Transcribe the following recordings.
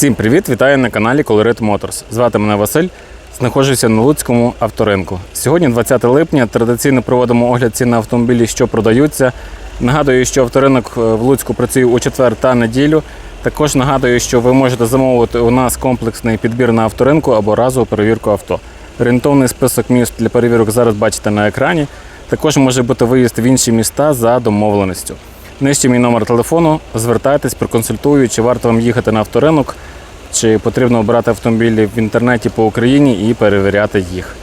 Всім привіт! Вітаю на каналі Colorit Motors. Звати мене Василь. Знаходжуся на Луцькому авторинку. Сьогодні, 20 липня, традиційно проводимо огляд цін на автомобілі, що продаються. Нагадую, що авторинок е, в Луцьку працює у четвер та неділю. Також нагадую, що ви можете замовити у нас комплексний підбір на авторинку або разову перевірку авто. Орієнтовний список міст для перевірок зараз бачите на екрані. Також може бути виїзд в інші міста за домовленістю. Нижче мій номер телефону. Звертайтесь, проконсультую, чи варто вам їхати на авторинок, чи потрібно обирати автомобілі в інтернеті по Україні і перевіряти їх.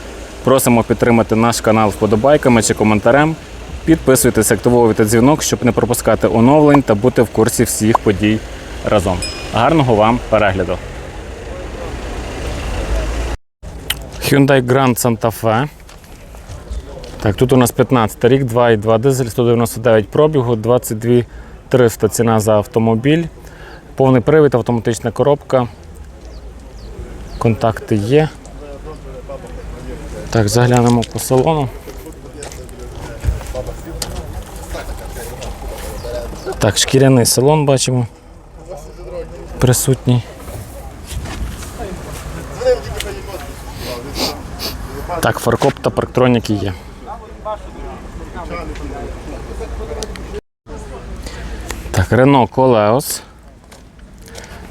Просимо підтримати наш канал вподобайками чи коментарем. Підписуйтесь, активовуйте дзвінок, щоб не пропускати оновлень та бути в курсі всіх подій разом. Гарного вам перегляду! Hyundai Grand Santa Fe. Так, тут у нас 15 рік, 2,2 дизель, 199 пробігу, 22 300 ціна за автомобіль. Повний привід, автоматична коробка. Контакти є. Так, заглянемо по салону. Так, шкіряний салон бачимо. Присутній. Так, фаркоп та парктроніки є. Так, Renault Coleos.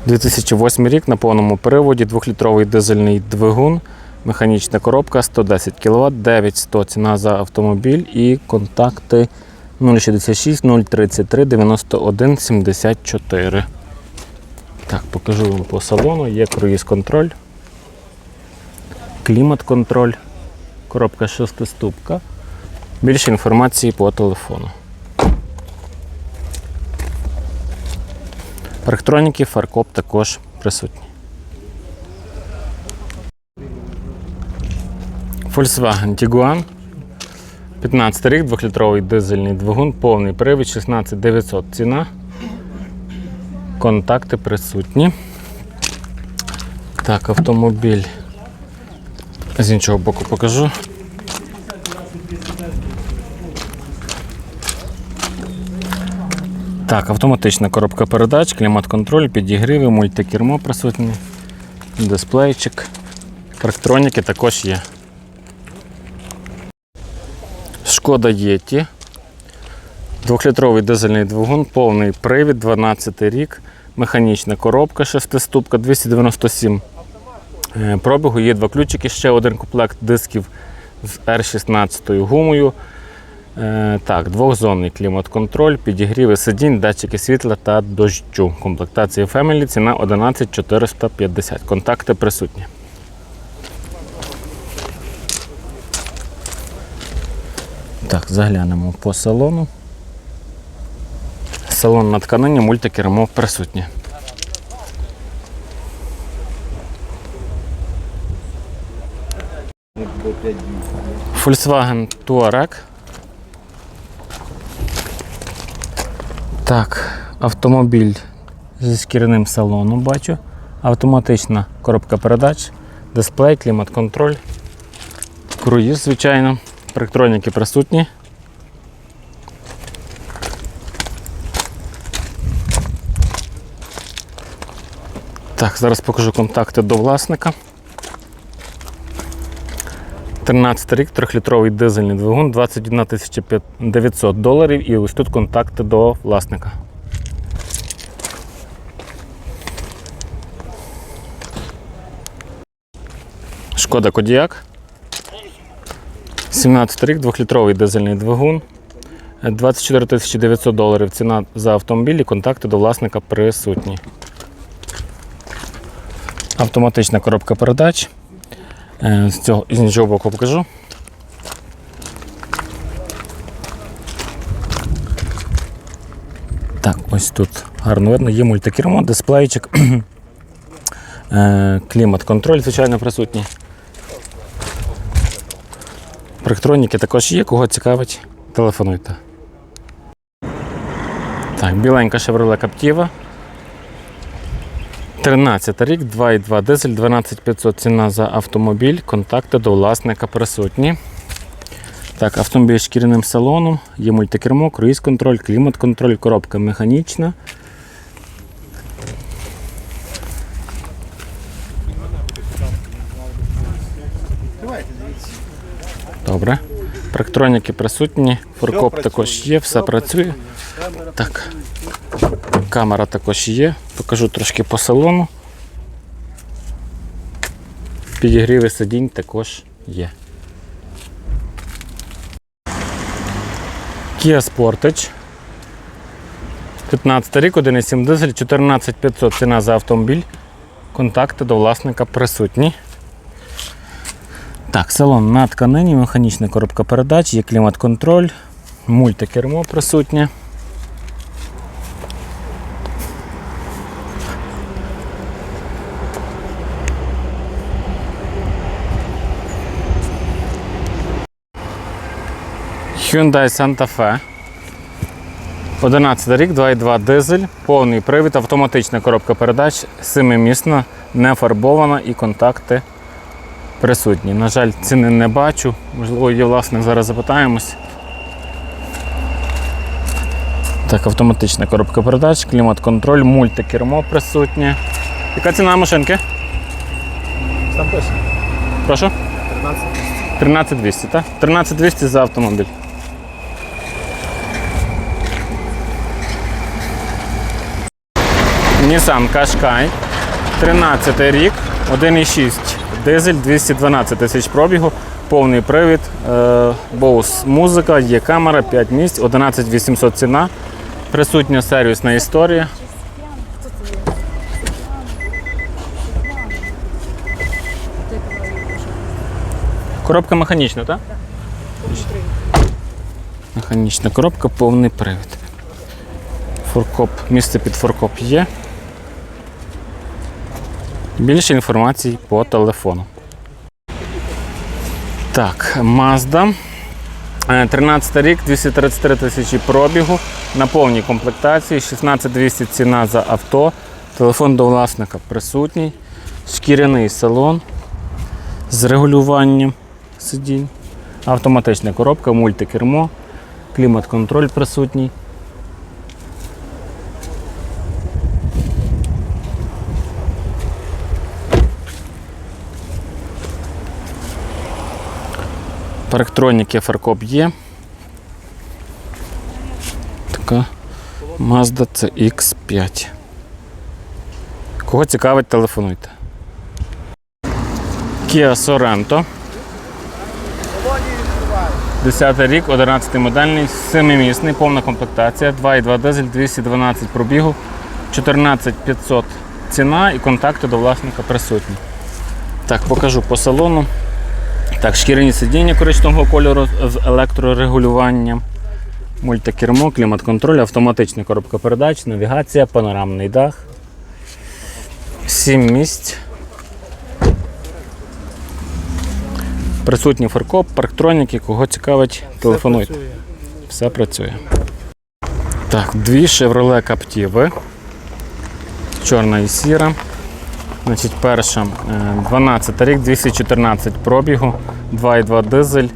2008 рік на повному приводі, 2-літровий дизельний двигун, механічна коробка 110 кВт, 9100 ціна за автомобіль і контакти 066 033 91 74. Так, покажу вам по салону. Є круїз контроль, клімат контроль, коробка шестиступка. Більше інформації по телефону. Парктроніки, фаркоп також присутні. Volkswagen Tiguan. 15 рік, 2-літровий дизельний двигун, повний привід, 16900 ціна. Контакти присутні. Так, автомобіль. З іншого боку покажу. Так, автоматична коробка передач, клімат-контроль, підігріви, мультикермо присутні, дисплейчик, парктроніки також є. Шкода Єті. Двохлітровий дизельний двигун, повний привід, 12 рік, механічна коробка, шестиступка, 297 е, пробігу, є два ключики, ще один комплект дисків з R16 гумою. Е, Так, двохзонний клімат-контроль, підігріви сидінь, датчики світла та дощу. Комплектація Family, ціна 11450. Контакти присутні. Так, заглянемо по салону. Салон на тканині, мультикермо присутнє. Volkswagen Touareg. Так, автомобіль зі шкіряним салоном бачу. Автоматична коробка передач, дисплей, клімат-контроль, круїз, звичайно, парктроніки присутні. Так, зараз покажу контакти до власника. 13 рік, 3-літровий дизельний двигун, 21 900 доларів і ось тут контакти до власника. Шкода Кодіак. 17 рік, 2-літровий дизельний двигун. 24 900 доларів ціна за автомобіль і контакти до власника присутні. Автоматична коробка передач. Е, З цього з іншого боку покажу. Так, ось тут гарно видно, є мультикермо, дисплейчик, Е, клімат-контроль, звичайно, присутній. Парктроніки також є, кого цікавить, телефонуйте. Так, біленька Chevrolet Captiva. 13 рік, 2,2 дизель, 12500 ціна за автомобіль, контакти до власника присутні. Так, Автомобіль з шкіряним салоном, є мультикермо, круїз контроль, клімат контроль, коробка механічна. Добре. Практроніки присутні, фуркоп також є, все працює. Так. Камера також є. Покажу трошки по салону. Підігріви сидінь також є. Kia Sportage. 15 рік, 1,7 дизель, 14500 ціна за автомобіль. Контакти до власника присутні. Так, салон на тканині, механічна коробка передач, є клімат-контроль, мультикермо присутнє. Hyundai Santa Fe. 11 рік, 2,2 дизель, повний привід, автоматична коробка передач, семимісна, не фарбована і контакти присутні. На жаль, ціни не бачу. Можливо, є власник, зараз запитаємось. Так, автоматична коробка передач, клімат-контроль, мультикермо присутнє. Яка ціна машинки? Там пише. Прошу? 13 13200, так? 13200 за автомобіль. Nissan Qashqai, 13 рік, 1,6 дизель, 212 тисяч пробігу, повний привід, е, Bose музика, є камера, 5 місць, 11800 ціна, присутня сервісна історія. Коробка механічна, так? Механічна коробка, повний привід. Форкоп, місце під форкоп є. Більше інформації по телефону. Так, Mazda. Е, 13 рік, 233 тисячі пробігу. На повній комплектації, 16200 ціна за авто. Телефон до власника присутній. Шкіряний салон з регулюванням сидінь. Автоматична коробка, мультикермо, клімат-контроль присутній. Парктроніки фаркоп є. Така Mazda CX5. Кого цікавить, телефонуйте. Kia Sorento. 10 рік, 11 модельний, 7-місний, повна комплектація, 2,2 дизель, 212 пробігу, 14500 ціна і контакти до власника присутні. Так, покажу по салону. Так, шкіряні сидіння коричневого кольору з електрорегулюванням, мультикермо, клімат-контроль, автоматична коробка передач, навігація, панорамний дах. 7 місць. Присутній фаркоп, парктроніки, кого цікавить, телефонуйте. Все працює. Так, дві Chevrolet Captiva. Чорна і сіра. Значить, перша е, 12 рік, 214 пробігу, 2,2 дизель,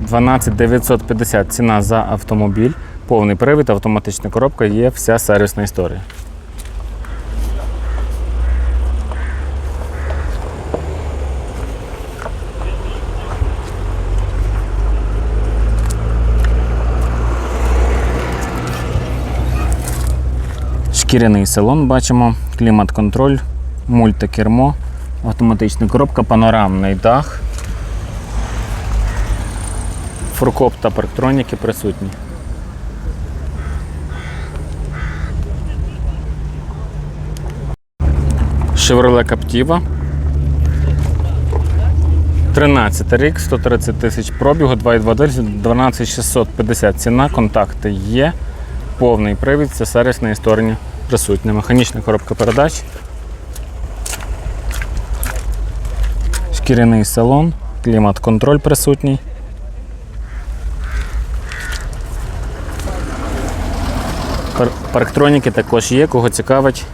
12 950 ціна за автомобіль, повний привід, автоматична коробка, є вся сервісна історія. Шкіряний салон бачимо, клімат-контроль, мультикермо, автоматична коробка, панорамний дах. Фуркоп та парктроніки присутні. Chevrolet Captiva. 13 рік, 130 тисяч пробігу, 2,2 дизель, 12650 ціна, контакти є. Повний привід, це сервісна історія присутня. Механічна коробка передач. Шкіряний салон, клімат-контроль присутній. Парктроніки також є, кого цікавить,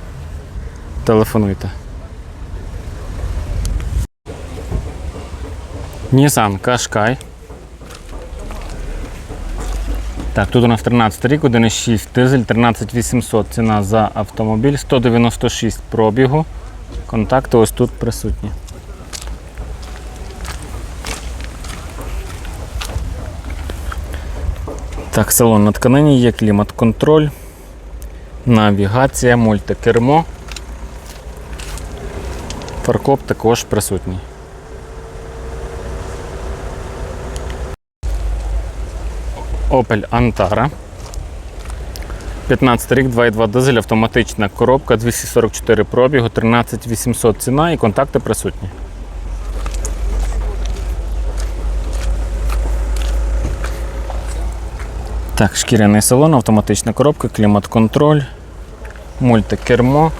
телефонуйте. Nissan Qashqai. Так, тут у нас 13 рік, 1,6 дизель, 13800 ціна за автомобіль, 196 пробігу. Контакти ось тут присутні. Так, салон на тканині є клімат-контроль, навігація, мультикермо. Фаркоп також присутній. Opel Antara. 15 рік, 2,2 дизель, автоматична коробка, 244 пробігу, 13 800 ціна і контакти присутні. Так, шкіряний салон, автоматична коробка, клімат-контроль, мультикермо,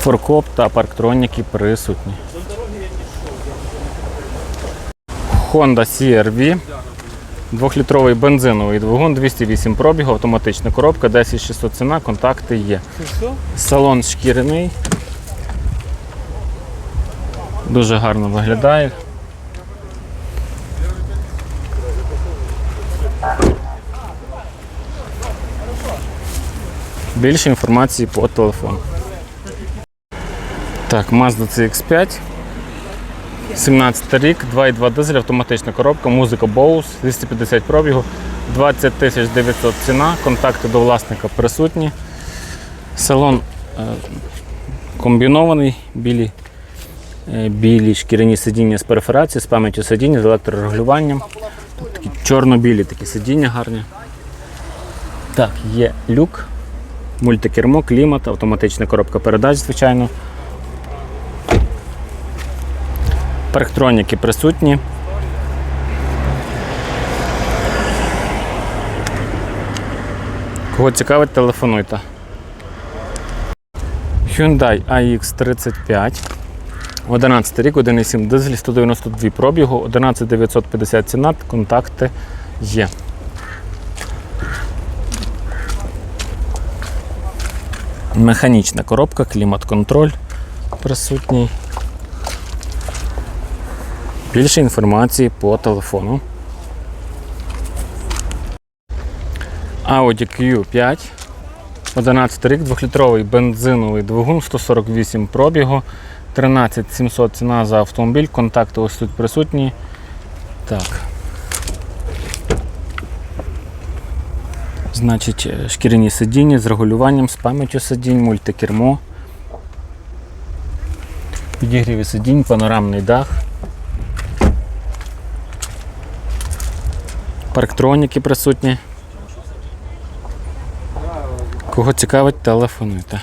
форкоп та парктроніки присутні. Honda CR-V, 2-літровий бензиновий двигун, 208 пробігу, автоматична коробка, 10600 ціна, контакти є. Салон шкіряний. Дуже гарно виглядає. Більше інформації по телефону. Так, Mazda CX5. 17 рік, 2,2 дизель, автоматична коробка, музика Bose, 250 пробігу, 20 900 ціна, контакти до власника присутні. Салон е, комбінований, білі, е, білі шкіряні сидіння з перфорацією, з пам'яттю сидіння, з електрорегулюванням. Тут такі чорно-білі такі сидіння гарні. Так, є люк, мультикермо, клімат, автоматична коробка передач, звичайно. Парктроніки присутні. Кого цікавить, телефонуйте. Hyundai AX35. 11 рік, 1,7 дизель, 192 пробігу, 11950 ціна, контакти є. Механічна коробка, клімат-контроль присутній. Більше інформації по телефону. Audi Q5. 11 рік, 2-літровий бензиновий двигун, 148 пробігу, 13 700 ціна за автомобіль, контакти ось тут присутні. Так. Значить, е, шкіряні сидіння з регулюванням, з пам'яттю сидінь, мультикермо. Підігріві сидінь, панорамний дах. Парктроніки присутні. Кого цікавить, телефонуйте.